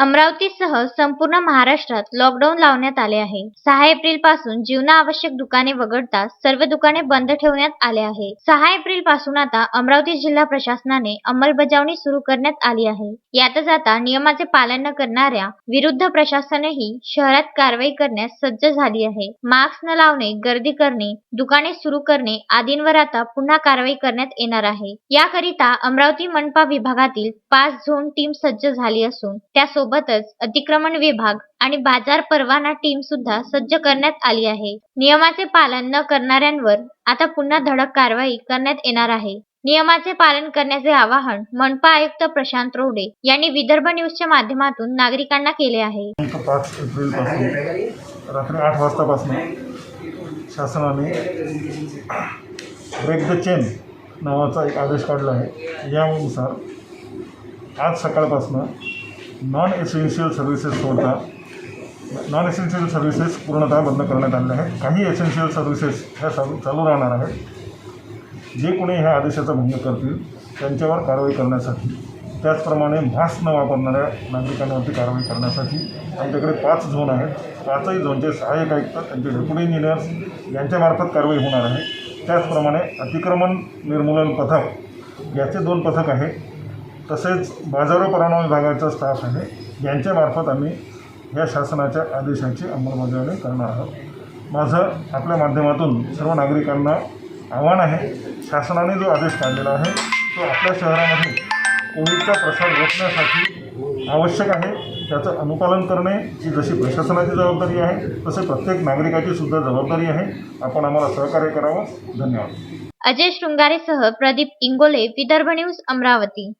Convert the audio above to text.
अमरावतीसह संपूर्ण महाराष्ट्रात लॉकडाऊन लावण्यात आले आहे. सहा एप्रिलपासून जीवनावश्यक दुकाने वगळता सर्व दुकाने बंद ठेवण्यात आले आहे. सहा एप्रिलपासून आता अमरावती जिल्हा प्रशासनाने अंमलबजावणी सुरू करण्यात आली आहे. यातच आता नियमाचे पालन न करणाऱ्या विरुद्ध प्रशासनही शहरात कारवाई करण्यास सज्ज झाली आहे. मास्क न लावणे गर्दी करणे दुकाने सुरू करणे आदींवर आता पुन्हा कारवाई करण्यात येणार आहे. याकरिता अमरावती मनपा विभागातील पाच झोन टीम सज्ज झाली असून त्या सोबतच अतिक्रमण विभाग आणि बाजार परवाना टीम सुद्धा सज्ज करण्यात आली आहे. नियमाचे पालन न करणाऱ्यांवर आता पुन्हा धडक कारवाई करण्यात येणार आहे. नियमाचे पालन करण्याचे आवाहन मनपा आयुक्त प्रशांत रोडे यांनी विदर्भ न्यूजच्या माध्यमातून नागरिकांना केले आहे. पाच एप्रिलपासून रात्री आठ वाजतापासून शासनाने ब्रेक द चेन नावाचा एक आदेश काढला आहे. यानुसार आज सकाळपासून नॉन एसेन्शियल सर्व्हिसेस सोडता नॉन एसेन्शियल सर्व्हिसेस पूर्णतः बंद करण्यात आलेल्या आहेत. काही एसेन्शियल सर्व्हिसेस ह्या चालू चालू राहणार आहेत. जे कोणी ह्या आदेशाचा भंग करतील त्यांच्यावर कारवाई करण्यासाठी त्याचप्रमाणे मास्क न वापरणाऱ्या नागरिकांवरती कारवाई करण्यासाठी आमच्याकडे पाच झोन आहेत. पाचही झोनचे सहाय्यक आयुक्त त्यांचे डेप्युटी इंजिनियर्स यांच्यामार्फत कारवाई होणार आहे. त्याचप्रमाणे अतिक्रमण निर्मूलन पथक याचे दोन पथक आहे तसेच बाजारो परवाना विभागाचा स्टाफ आहे. यांच्यामार्फत आम्ही या शासनाच्या आदेशाची अंमलबजावणी करणार आहोत. माझं आपल्या माध्यमातून सर्व नागरिकांना आव्हान आहे शासनाने जो आदेश काढलेला आहे तो आपल्या शहरामध्ये कोविडचा प्रसार रोखण्यासाठी आवश्यक आहे. त्याचं अनुपालन करणे ही जशी प्रशासनाची जबाबदारी आहे तसे प्रत्येक नागरिकाची सुद्धा जबाबदारी आहे. आपण आम्हाला सहकार्य करावं. धन्यवाद. अजय शृंगारेसह प्रदीप इंगोले विदर्भ न्यूज अमरावती.